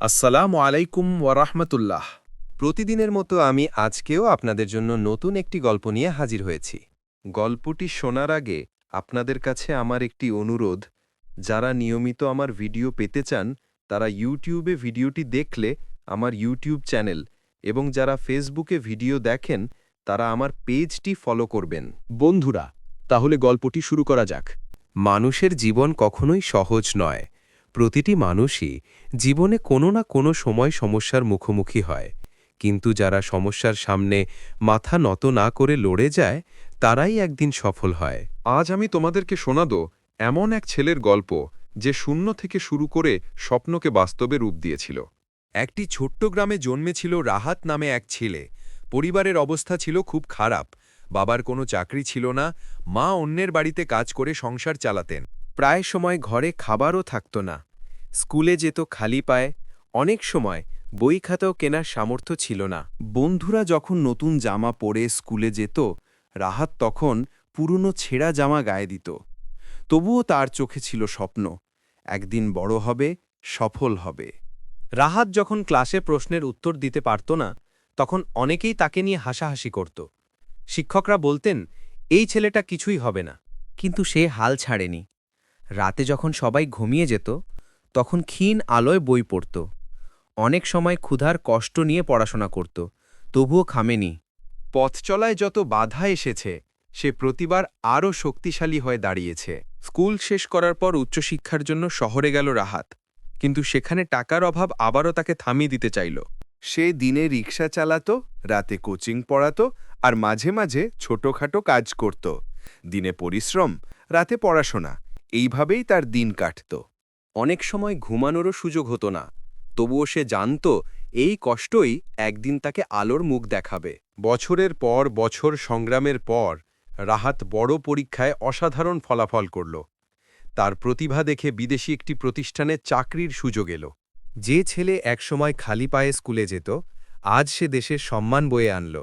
আসসালামু আলাইকুম ওয়ারাহমাতুল্লাহ প্রতিদিনের মতো আমি আজকেও আপনাদের জন্য নতুন একটি গল্প নিয়ে হাজির হয়েছি। গল্পটি শোনার আগে আপনাদের কাছে আমার একটি অনুরোধ যারা নিয়মিত আমার ভিডিও পেতে চান তারা ইউটিউবে ভিডিওটি দেখলে আমার ইউটিউব চ্যানেল এবং যারা ফেসবুকে ভিডিও দেখেন তারা আমার পেজটি ফলো করবেন। বন্ধুরা তাহলে গল্পটি শুরু করা যাক। মানুষের জীবন কখনোই সহজ নয়। প্রতিটি মানুষই জীবনে কোনো না কোনো সময় সমস্যার মুখোমুখি হয়। কিন্তু যারা সমস্যার সামনে মাথা নত না করে লড়ে যায় তারাই একদিন সফল হয়। আজ আমি তোমাদেরকে শোনাব এমন এক ছেলের গল্প যে শূন্য থেকে শুরু করে স্বপ্নকে বাস্তবে রূপ দিয়েছিল। একটি ছোট্ট গ্রামে জন্মেছিল রাহাত নামে এক ছেলে। পরিবারের অবস্থা ছিল খুব খারাপ। বাবার কোনো চাকরি ছিল না। মা অন্যের বাড়িতে কাজ করে সংসার চালাতেন। প্রায় সময় ঘরে খাবারও থাকত না। স্কুলে যেত খালি পায়ে, অনেক সময় বই খাতাও কেনার সামর্থ্য ছিল না। বন্ধুরা যখন নতুন জামা পরে স্কুলে যেত, রাহাত তখন পুরনো ছেঁড়া জামা গায়ে দিত। তবুও তার চোখে ছিল স্বপ্ন, একদিন বড় হবে, সফল হবে। রাহাত যখন ক্লাসে প্রশ্নের উত্তর দিতে পারত না, তখন অনেকেই তাকে নিয়ে হাসাহাসি করত। শিক্ষকরা বলতেন, এই ছেলেটা কিছুই হবে না। কিন্তু সে হাল ছাড়েনি। রাতে যখন সবাই ঘুমিয়ে যেত তখন ক্ষীণ আলোয় বই পড়ত। অনেক সময় ক্ষুধার কষ্ট নিয়ে পড়াশোনা করত, তবুও খামেনি। পথ চলায় যত বাধা এসেছে, সে প্রতিবার আরও শক্তিশালী হয়ে দাঁড়িয়েছে। স্কুল শেষ করার পর উচ্চশিক্ষার জন্য শহরে গেল রাহাত, কিন্তু সেখানে টাকার অভাব আবারও তাকে থামিয়ে দিতে চাইল। সে দিনে রিক্সা চালাত, রাতে কোচিং পড়াত আর মাঝে মাঝে ছোটখাটো কাজ করত। দিনে পরিশ্রম, রাতে পড়াশোনা, এইভাবেই তার দিন কাটত। অনেক সময় ঘুমানোরও সুযোগ হতো না। তবুও সে জানত, এই কষ্টই একদিন তাকে আলোর মুখ দেখাবে। বছরের পর বছর সংগ্রামের পর রাহাত বড় পরীক্ষায় অসাধারণ ফলাফল করল। তার প্রতিভা দেখে বিদেশি একটি প্রতিষ্ঠানে চাকরির সুযোগ এল। যে ছেলে একসময় খালি পায়ে স্কুলে যেত, আজ সে দেশের সম্মান বয়ে আনল।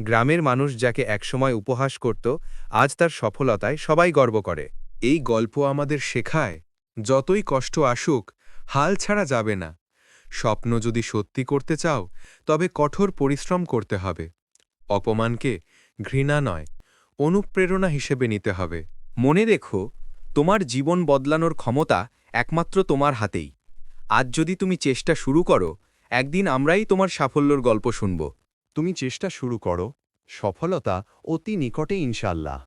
গ্রামের মানুষ যাকে একসময় উপহাস করত, আজ তার সফলতায় সবাই গর্ব করে। এই গল্প আমাদের শেখায় যতই কষ্ট আসুক, হাল ছাড়া যাবে না। স্বপ্ন যদি সত্যি করতে চাও, তবে কঠোর পরিশ্রম করতে হবে। অপমানকে ঘৃণা নয়, অনুপ্রেরণা হিসেবে নিতে হবে। মনে রেখো, তোমার জীবন বদলানোর ক্ষমতা একমাত্র তোমার হাতেই। আজ যদি তুমি চেষ্টা শুরু করো, একদিন আমরাই তোমার সাফল্যর গল্প শুনব। তুমি চেষ্টা শুরু করো, সফলতা অতি নিকটে ইনশাল্লাহ